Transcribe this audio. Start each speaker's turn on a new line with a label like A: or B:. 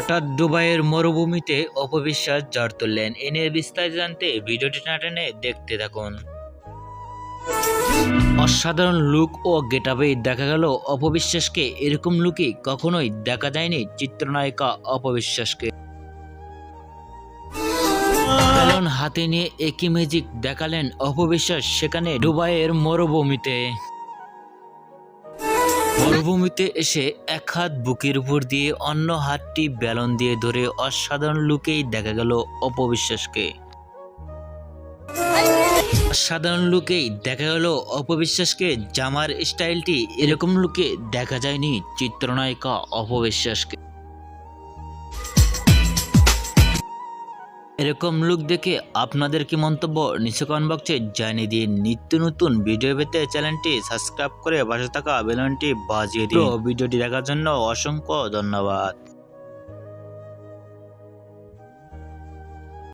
A: হঠাৎ দুবাইয়ের মরুভূমিতে অপবিশ্বাস ঝড় তুললেন। এ নিয়ে বিস্তারিত জানতে ভিডিওটি টেনে দেখতে থাকুন। অসাধারণ লুক ও গেটাপে দেখা গেল অপবিশ্বাসকে। এরকম লুকে কখনোই দেখা যায়নি চিত্রনায়িকা অপবিশ্বাসকে। হাতে নিয়ে একই ম্যাজিক দেখালেন অপবিশ্বাস সেখানে দুবাইয়ের মরুভূমিতে। মরুভূমিতে এসে এক হাত বুকের উপর দিয়ে অন্য হাতটি ব্যালন দিয়ে ধরে অসাধারণ লুকেই দেখা গেল অপবিশ্বাসকে। সাধারণ লুকেই দেখা গেল অপবিশ্বাসকে, জামার স্টাইলটি এরকম লুকে দেখা যায়নি চিত্রনায়িকা অপবিশ্বাসকে। এরকম লুক দেখে আপনাদের কি মন্তব্য? নিচে কমেন্ট বক্সে জানিয়ে দিন। নিত্য নতুন ভিডিও পেতে চ্যানেলটি সাবস্ক্রাইব করে পাশে থাকা বেলনটি বাজিয়ে দিন। ভিডিওটি দেখার জন্য অসংখ্য ধন্যবাদ।